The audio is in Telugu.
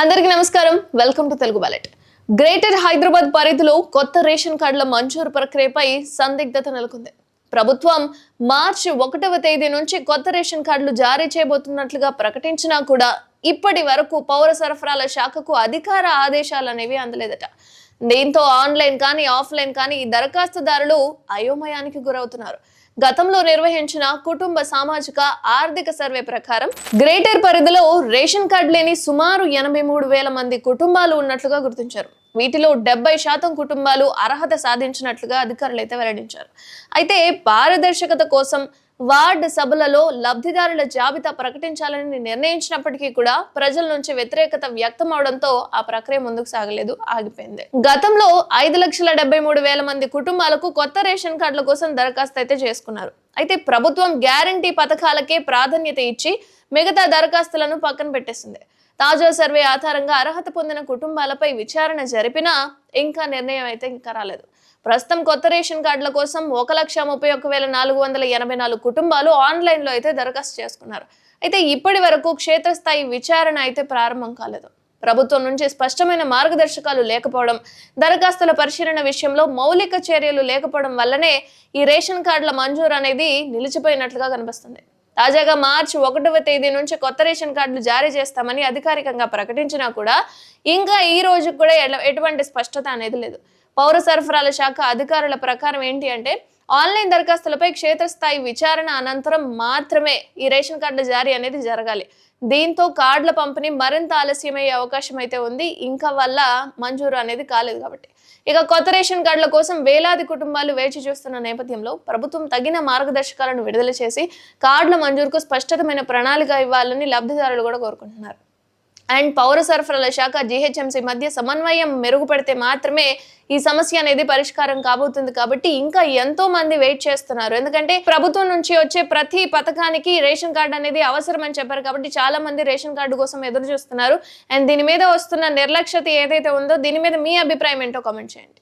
అందరికీ నమస్కారం. Welcome to Telugu ballot greater Hyderabad పరిధిలో కొత్త రేషన్ కార్డుల మంజూరు ప్రక్రియపై సందిగ్ధత నెలకొంది. ప్రభుత్వం మార్చి ఒకటవ తేదీ నుంచి కొత్త రేషన్ కార్డులు జారీ చేయబోతున్నట్లుగా ప్రకటించినా కూడా ఇప్పటి వరకు పౌర సరఫరాల శాఖకు అధికార ఆదేశాలు అనేవి అందలేదట. దీంతో ఆన్లైన్ కానీ ఆఫ్లైన్ కానీ ఈ దరఖాస్తుదారులు అయోమయానికి గురవుతున్నారు. గతంలో నిర్వహించిన కుటుంబ సామాజిక ఆర్థిక సర్వే ప్రకారం గ్రేటర్ పరిధిలో రేషన్ కార్డు లేని సుమారు ఎనభై మూడు వేల మంది కుటుంబాలు ఉన్నట్లుగా గుర్తించారు. వీటిలో డెబ్బై శాతం కుటుంబాలు అర్హత సాధించినట్లుగా అధికారులు అయితే వెల్లడించారు. అయితే పారదర్శకత కోసం వార్డు సభలలో లబ్ధిదారుల జాబితా ప్రకటించాలని నిర్ణయించినప్పటికీ కూడా ప్రజల నుంచి వ్యతిరేకత వ్యక్తం అవడంతో ఆ ప్రక్రియ ముందుకు సాగలేదు ఆగిపోయింది. గతంలో ఐదు లక్షల డెబ్బై మూడు వేల మంది కుటుంబాలకు కొత్త రేషన్ కార్డుల కోసం దరఖాస్తు అయితే చేసుకున్నారు. అయితే ప్రభుత్వం గ్యారంటీ పథకాలకే ప్రాధాన్యత ఇచ్చి మిగతా దరఖాస్తులను పక్కన పెట్టేసింది. తాజా సర్వే ఆధారంగా అర్హత పొందిన కుటుంబాలపై విచారణ జరిపినా ఇంకా నిర్ణయం అయితే ఇంకా రాలేదు. ప్రస్తుతం కొత్త రేషన్ కార్డుల కోసం ఒక లక్ష ముప్పై ఒక్క వేల నాలుగు వందల ఎనభై నాలుగు కుటుంబాలు ఆన్లైన్లో అయితే దరఖాస్తు చేసుకున్నారు. అయితే ఇప్పటి వరకు క్షేత్రస్థాయి విచారణ అయితే ప్రారంభం కాలేదు. ప్రభుత్వం నుంచి స్పష్టమైన మార్గదర్శకాలు లేకపోవడం దరఖాస్తుల పరిశీలన విషయంలో మౌలిక చర్యలు లేకపోవడం వల్లనే ఈ రేషన్ కార్డుల మంజూరు అనేది నిలిచిపోయినట్లుగా కనిపిస్తుంది. తాజాగా మార్చి ఒకటవ తేదీ నుంచి కొత్త రేషన్ కార్డులు జారీ చేస్తామని అధికారికంగా ప్రకటించినా కూడా ఇంకా ఈ రోజు కూడా ఎటువంటి స్పష్టత అనేది లేదు. పౌర సరఫరాల శాఖ అధికారుల ప్రకారం ఏంటి అంటే ఆన్లైన్ దరఖాస్తులపై క్షేత్రస్థాయి విచారణ అనంతరం మాత్రమే ఈ రేషన్ కార్డుల జారీ అనేది జరగాలి. దీంతో కార్డుల పంపిణీ మరింత ఆలస్యమయ్యే అవకాశం అయితే ఉంది. ఇంకా వల్ల మంజూరు అనేది కాలేదు కాబట్టి. ఇక కొత్త రేషన్ కార్డుల కోసం వేలాది కుటుంబాలు వేచి చూస్తున్న నేపథ్యంలో ప్రభుత్వం తగిన మార్గదర్శకాలను విడుదల చేసి కార్డుల మంజూరుకు స్పష్టతమైన ప్రణాళిక ఇవ్వాలని లబ్ధిదారులు కూడా కోరుకుంటున్నారు. అండ్ పౌర సరఫరాల శాఖ జీహెచ్ఎంసీ మధ్య సమన్వయం మెరుగుపడితే మాత్రమే ఈ సమస్య అనేది పరిష్కారం కాబోతుంది కాబట్టి ఇంకా ఎంతో మంది వెయిట్ చేస్తున్నారు. ఎందుకంటే ప్రభుత్వం నుంచి వచ్చే ప్రతి పథకానికి రేషన్ కార్డు అనేది అవసరం అని చెప్పారు కాబట్టి చాలా మంది రేషన్ కార్డు కోసం ఎదురు చూస్తున్నారు. అండ్ దీని మీద వస్తున్న నిర్లక్ష్యత ఏదైతే ఉందో దీని మీద మీ అభిప్రాయం ఏంటో కామెంట్ చేయండి.